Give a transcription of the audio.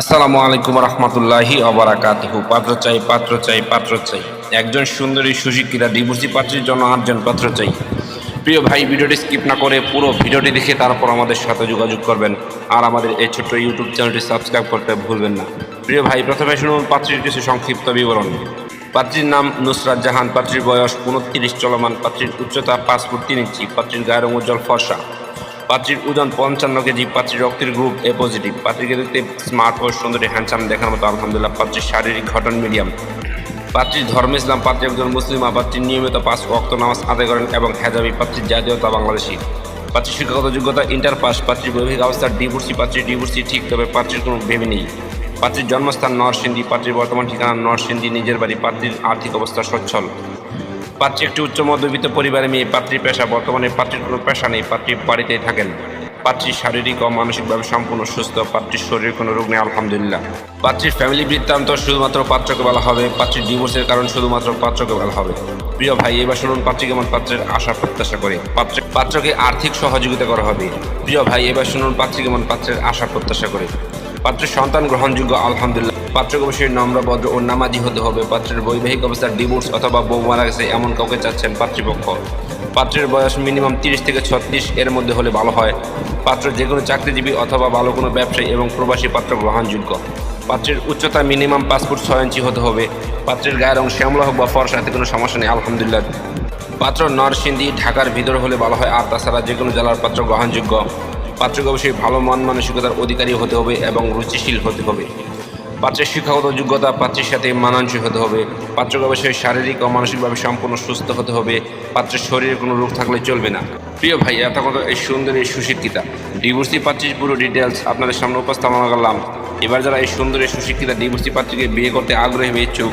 আসসালামু আলাইকুম রহমতুল্লাহি অবরাকাতহু পাত্র চাই পাত্র চাই পাত্র চাই। একজন সুন্দরী, সুশিক্ষিতা, ডিভোর্সি পাত্রীর জন্য আটজন পাত্র চাই। প্রিয় ভাই, ভিডিওটি স্কিপ না করে পুরো ভিডিওটি দেখে তারপর আমাদের সাথে যোগাযোগ করবেন। আর আমাদের এই ছোট্ট ইউটিউব চ্যানেলটি সাবস্ক্রাইব করতে ভুলবেন না। প্রিয় ভাই, প্রথমে শুনুন পাত্রীর কিছু সংক্ষিপ্ত বিবরণ। পাত্রীর নাম নুসরাত জাহান, পাত্রীর বয়স উনত্রিশ, চলমান, পাত্রীর উচ্চতা পাঁচ ফুট তিন ইঞ্চি, পাত্রীর গায়ের উজ্জ্বল ফর্সা। পাত্রীর ওজন পঞ্চান্ন কেজি পাত্রীর রক্তের গ্রুপ এ পজিটিভ পাত্রীকে দেখতে স্মার্ট ও সুন্দরী হ্যান্ডসাম দেখার মতো আলহামদুলিল্লাহ। পাত্রীর শারীরিক ঘটন মিডিয়াম পাত্রীর ধর্ম ইসলাম, পাত্রী একজন মুসলিমা পাত্রীর নিয়মিত পাঁচ অক্ত নামাজ আদায় করেন এবং হেজাবি পাত্রীর জাতীয়তা বাংলাদেশি। পাত্রীর শিক্ষাগত যোগ্যতা ইন্টার পাস পাত্রীর বৈবাহিক অবস্থা ডিভোর্সি পাত্রীর ডিভোর্সি ঠিক, তবে পাত্রীর কোনো ভেবে নেই। পাত্রীর জন্মস্থান নরসিংদী, পাত্রীর বর্তমান ঠিকানা নরসিংদী, নিজের বাড়ি, পাত্রীর আর্থিক অবস্থা সচ্ছল। পাত্রী একটি উচ্চ মধ্যবিত্ত পরিবারের মেয়ে, পাত্রীর পেশা, বর্তমানে পাত্রীর কোনো পেশা নেই, পাত্রী বাড়িতেই থাকেন। পাত্রী শারীরিক ও মানসিকভাবে সম্পূর্ণ সুস্থ, পাত্রীর শরীরে কোনো রোগ নেই, আলহামদুলিল্লাহ। পাত্রীর ফ্যামিলি বৃত্তান্ত শুধুমাত্র পাত্রকে বলা হবে, পাত্রীর ডিভোর্সের কারণ শুধুমাত্র পাত্রকে বলা হবে। প্রিয় ভাই, এবার শুনুন পাত্রী কেমন পাত্রের আশা প্রত্যাশা করে। পাত্র পাত্রকে আর্থিক সহযোগিতা করা হবে। প্রিয় ভাই, এবার শুনুন পাত্রী কেমন পাত্রের আশা প্রত্যাশা করে। পাত্রের সন্তান গ্রহণযোগ্য, আলহামদুলিল্লাহ। পাত্রকে অবশ্যই নম্র, ভদ্র ও নামাজি হতে হবে। পাত্রের বৈবাহিক অবস্থার ডিভোর্স অথবা বউ মারা গেছে এমন কাউকে চাচ্ছেন পাত্রীপক্ষ। পাত্রের বয়স মিনিমাম তিরিশ থেকে ছত্রিশ, এর মধ্যে হলে ভালো হয়। পাত্র যে কোনো চাকরিজীবী অথবা ভালো কোনো ব্যবসায়ী এবং প্রবাসী পাত্র গ্রহণযোগ্য। পাত্রের উচ্চতা মিনিমাম পাঁচ ফুট ছয় ইঞ্চি হতে হবে। পাত্রের গায়ের রং শ্যামলা হোক বা ফর্সা, এতে কোনো সমস্যা নেই, আলহামদুলিল্লাহ। পাত্র নরসিংদী, ঢাকার ভিতর হলে ভালো হয়, আর তাছাড়া যে কোনো জেলার পাত্র গ্রহণযোগ্য। পাত্রকে অবশ্যই ভালো মন মানসিকতার অধিকারী হতে হবে এবং রুচিশীল হতে হবে। পাত্রের শিক্ষাগত যোগ্যতা, পাত্রের সাথে মানানসই হতে হবে। পাত্রকে অবশ্যই শারীরিক ও মানসিকভাবে সম্পূর্ণ সুস্থ হতে হবে। পাত্রের শরীরে কোনো রোগ থাকলে চলবে না। প্রিয় ভাই এত কথা এই সুন্দরী সুশিক্ষিতা। ডিভোর্সি পাত্রীর পুরো ডিটেলস আপনাদের সামনে উপস্থাপনা করলাম। এবার যারা এই সুন্দরী সুশিক্ষিতা ডিভোর্সি পাত্রীকে বিয়ে করতে আগ্রহী বা ইচ্ছুক